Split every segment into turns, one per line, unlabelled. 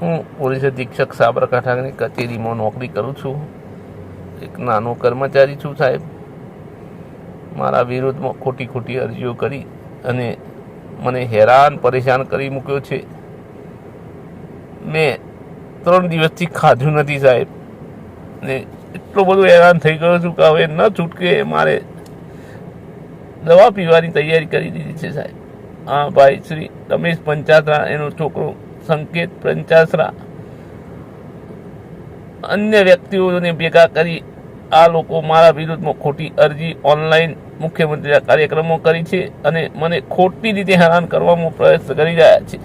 હું પોલીસ અધિક્ષક સાબરકાંઠાની કચેરીમાં નોકરી કરું છું. એક નાનો કર્મચારી છું સાહેબ. મારા વિરુદ્ધમાં ખોટી ખોટી અરજીઓ કરી અને મને હેરાન પરેશાન કરી મૂક્યો છે. મેં ત્રણ દિવસથી ખાધું નથી સાહેબ. ને એટલો બધો હેરાન થઈ ગયો છું કે હવે ન છૂટકે મારે દવા પીવાની તૈયારી કરી દીધી છે સાહેબ. હા ભાઈ શ્રી રમેશ પંચાતરા એનો છોકરો સંકેત પંચાસરા. અન્ય વ્યક્તિઓને ભેગા કરી આ લોકો મારા વિરુદ્ધમાં ખોટી અરજી ઓનલાઈન મુખ્યમંત્રીના કાર્યક્રમો કરી છે અને મને ખોટી રીતે હેરાન કરવામાં પ્રયાસ કરી રહ્યા છે.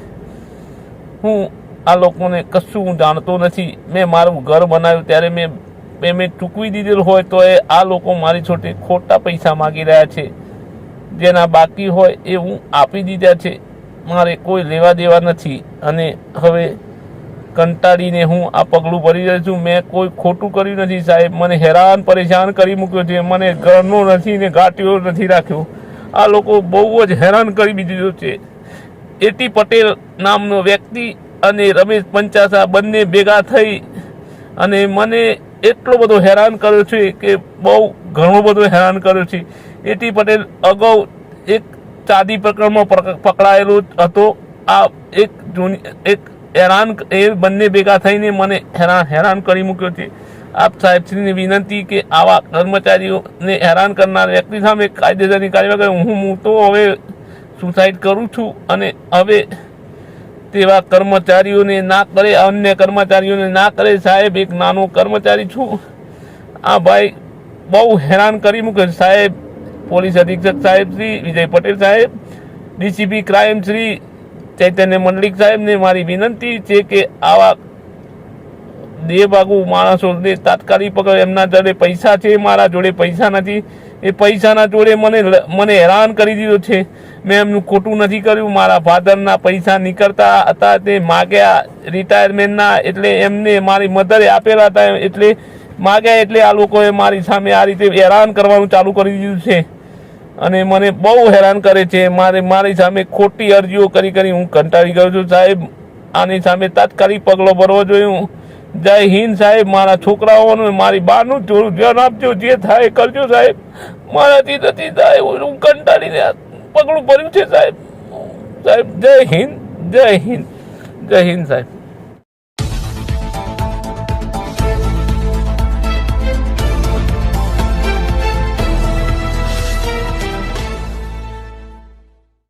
હું આ લોકોને કશું હું જાણતો નથી. મેં મારું ઘર બનાવ્યું ત્યારે મેં પેમેન્ટ ચૂકવી દીધેલું હોય તો એ આ લોકો મારી છોટે ખોટા પૈસા માગી રહ્યા છે. જેના બાકી હોય એ હું આપી દીધા છે. મારે કોઈ લેવા દેવા નથી. અને હવે કંટાળીને હું આ પગલું ભરી રહ્યો છું. મેં કોઈ ખોટું કર્યું નથી, સાહેબ. મને હેરાન, પરેશાન કરી મૂક્યો છે. મને ઘરનો નથી ને ગાંઠિયો નથી રાખ્યો. આ લોકો બહુ જ હેરાન કરી દીધું છે. એટી પટેલ નામનો વ્યક્તિ અને રમેશ પંચાસા બંને ભેગા થઈ અને મને એટલો બધો હેરાન કર્યો છે કે બહુ ઘણો બધો હેરાન કર્યો છે. એટી પટેલ અગાઉ એક ચાંદી પ્રકરણમાં પક- પકડાયેલો હતો આ એક જૂની, એક હેરાન, એ બંને ભેગા થઈને મને હેરાન હેરાન કરી મૂક્યો છે આપ સાહેબશ્રીને વિનંતી કે આવા કર્મચારીઓને હેરાન કરનાર વ્યક્તિ સામે કાયદેસરની કાર્યવાહી કરે. હું હું તો હવે સુસાઇડ કરું છું અને હવે તેવા કર્મચારીઓને ના કરે, અન્ય કર્મચારીઓને ના કરે સાહેબ, એક નાનો કર્મચારી છું આ ભાઈ બહુ હેરાન કરી મૂકે. સાહેબ પોલીસ અધિક્ષક સાહેબ શ્રી વિજય પટેલ સાહેબ, ડીસીપી ક્રાઇમ શ્રી ચૈતન્ય મંડલિક સાહેબને મારી વિનંતી છે કે આવા દેવબાગુ માણસોને તાત્કાલિક પકડ. એમના જોડે પૈસા છે, મારા જોડે પૈસા નથી. એ પૈસાના જોડે મને મને હેરાન કરી દીધો છે. મેં એમનું ખોટું નથી કર્યું. મારા ફાધરના પૈસા નીકળતા હતા, તે માગ્યા રિટાયરમેન્ટના એટલે એમને મારી મધરે આપેલા હતા, એટલે માગ્યા એટલે આ લોકોએ મારી સામે આ રીતે હેરાન કરવાનું ચાલુ કરી દીધું છે. અને મને બહુ હેરાન કરે છે. મારે મારી સામે ખોટી અરજીઓ કરી કરી હું કંટાળી ગયો છું. સાહેબ, આની સામે તાત્કાલિક પગલો ભરવો જોઈએ. જય હિન્દ સાહેબ, મારા છોકરાઓનું મારી બાનું થોડું ધ્યાન આપજો. જે થાય કરજો સાહેબ. મારાથી નથી થાય. હું કંટાળીને પગલું ભર્યું છે સાહેબ. સાહેબ, જય હિન્દ જય હિન્દ જય હિન્દ સાહેબ.